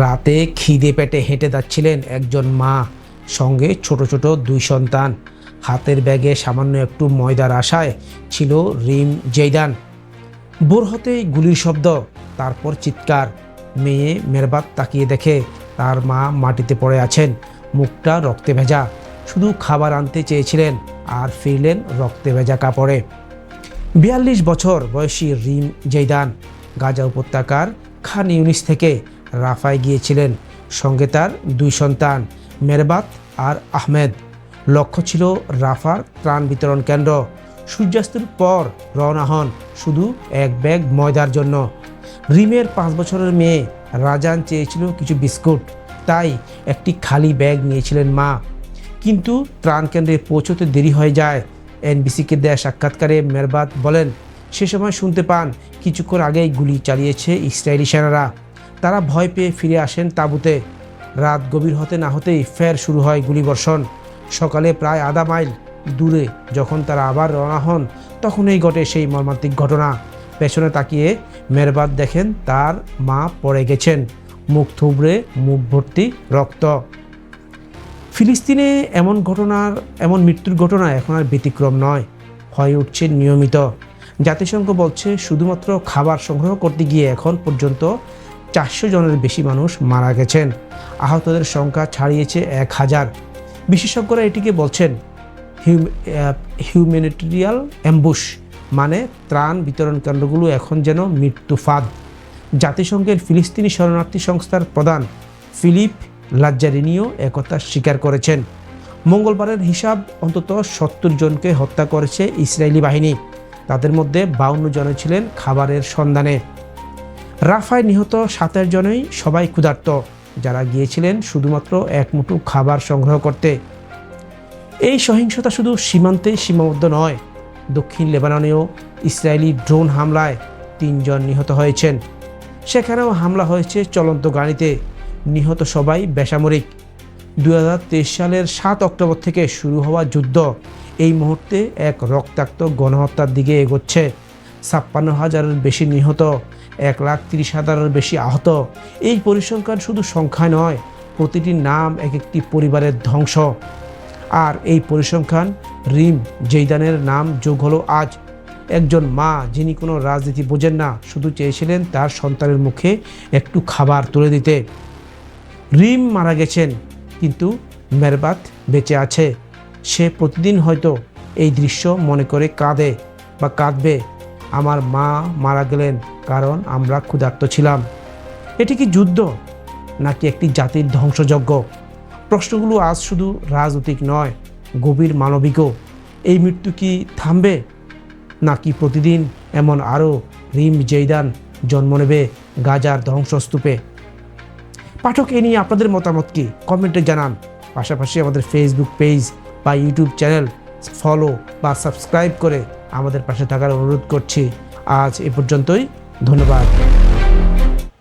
রাতে খিদে পেটে হেঁটে যাচ্ছিলেন একজন মা, সঙ্গে ছোট ছোট দুই সন্তান। হাতের ব্যাগে সামান্য একটু ময়দার আশায় ছিল রিম জেইদান। বোর হতেই গুলির শব্দ, তারপর চিৎকার। মেয়ে মেরবাত তাকিয়ে দেখে তার মা মাটিতে পড়ে আছেন, মুখটা রক্তে ভেজা। শুধু খাবার আনতে চেয়েছিলেন আর ফিরলেন রক্তে ভেজা কাপড়ে। বিয়াল্লিশ বছর বয়সী রিম জেইদান, গাজা উপত্যকার খান ইউনিস থেকে রাফায় গিয়েছিলেন। সঙ্গে তার দুই সন্তান, মেরবাত আর আহমেদ। লক্ষ্য ছিল রাফার ত্রাণ বিতরণ কেন্দ্র। সূর্যাস্তের পর রওনা হন শুধু এক ব্যাগ ময়দার জন্য। রিমের পাঁচ বছরের মেয়ে রাজান চেয়েছিল কিছু বিস্কুট। তাই একটি খালি ব্যাগ নিয়েছিলেন মা। কিন্তু ত্রাণ কেন্দ্রে পৌঁছতে দেরি হয়ে যায়। এনবিসিকে দেয়া সাক্ষাৎকারে মেরবাত বলেন, সে সময় শুনতে পান, কিছুক্ষণ আগেই গুলি চালিয়েছে ইসরায়েলি সেনারা। তারা ভয় পেয়ে ফিরে আসেন তাঁবুতে। রাত গভীর হতে না হতেই ফের শুরু হয় গুলিবর্ষণ। সকালে প্রায় আধা মাইল দূরে যখন তারা আবার রওনা হন, তখনই ঘটে সেই মর্মান্তিক ঘটনা। পেছনে তাকিয়ে মেরবাদ দেখেন তার মা পড়ে গেছেন। মুখ থুবড়ে, মুখ ভর্তি রক্ত। ফিলিস্তিনে এমন ঘটনার, এমন মৃত্যুর ঘটনা এখন আর ব্যতিক্রম নয় হয়ে উঠছে নিয়মিত। জাতিসংঘ বলছে, শুধুমাত্র খাবার সংগ্রহ করতে গিয়ে এখন পর্যন্ত চারশো জনের বেশি মানুষ মারা গেছেন। আহতদের সংখ্যা ছাড়িয়েছে এক হাজার। বিশেষজ্ঞরা এটিকে বলছেন হিউম্যানিটেরিয়াল অ্যাম্বুশ মানে ত্রাণ বিতরণ কেন্দ্রগুলো এখন যেন মৃত্যু ফাঁদ। জাতিসংঘের ফিলিস্তিনি শরণার্থী সংস্থার প্রধান ফিলিপ লাজ্জারিনিও একথা স্বীকার করেছেন। মঙ্গলবারের হিসাব অন্তত সত্তর জনকে হত্যা করেছে ইসরায়েলি বাহিনী। তাদের মধ্যে বাউন্ন জন ছিলেন খাবারের সন্ধানে। রাফায় নিহত সাতের জনই সবাই ক্ষুধার্ত, যারা গিয়েছিলেন শুধুমাত্র এক মুঠো খাবার সংগ্রহ করতে। এই সহিংসতা শুধু সীমান্তে সীমাবদ্ধ নয়, দক্ষিণ লেবাননেও ইসরায়েলি ড্রোন হামলায় তিনজন নিহত হয়েছেন। সেখানেও হামলা হয়েছে চলন্ত গাড়িতে, নিহত সবাই বেসামরিক। দু হাজার তেইশ সালের সাত অক্টোবর থেকে শুরু হওয়া যুদ্ধ, এই মুহূর্তে এক রক্তাক্ত গণহত্যার দিকে এগোচ্ছে। ছাপ্পান্ন হাজারের বেশি নিহত এক লাখ তিরিশ হাজারের বেশি আহত। এই পরিসংখ্যান শুধু সংখ্যা নয় প্রতিটি নাম এক একটি পরিবারের ধ্বংস। আর এই পরিসংখ্যান রিম জেইদানের নাম যোগ হলো আজ। একজন মা যিনি কোনো রাজনীতি বোঝেন না, শুধু চেয়েছিলেন তার সন্তানের মুখে একটু খাবার তুলে দিতে। রিম মারা গেছেন, কিন্তু মেরবাত বেঁচে আছে। সে প্রতিদিন হয়তো এই দৃশ্য মনে করে কাঁদে বা কাঁদবে। আমার মা মারা গেলেন কারণ আমরা ক্ষুধার্ত ছিলাম। এটি কি যুদ্ধ নাকি একটি জাতির ধ্বংসযজ্ঞ? প্রশ্নগুলো আজ শুধু রাজনৈতিক নয়, গভীর মানবিকও। এই মৃত্যু কি থামবে নাকি প্রতিদিন এমন আরও রিম জেইদান জন্ম নেবে গাজার ধ্বংসস্তূপে? পাঠক, এ নিয়ে আপনাদের মতামত কি? কমেন্টে জানান। পাশাপাশি আমাদের ফেসবুক পেজ বা ইউটিউব চ্যানেল ফলো বা সাবস্ক্রাইব করে আমাদের পাশে থাকার অনুরোধ করছি। আজ এ পর্যন্তই। ধন্যবাদ।